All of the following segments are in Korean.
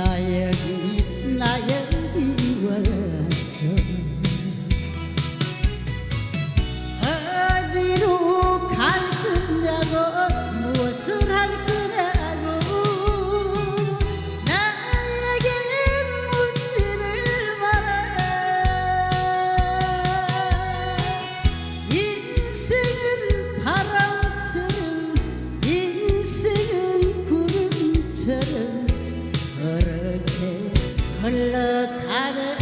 desire. Look, I've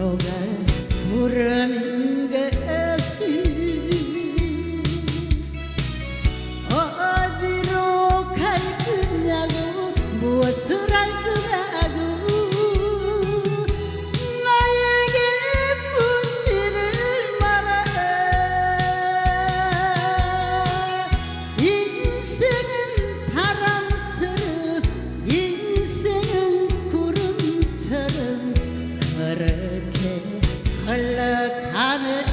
정말 물음인 것이 어디로 갈 거냐고 무엇을 할 거라고 나에게 묻지를 마라 인생 흘러가는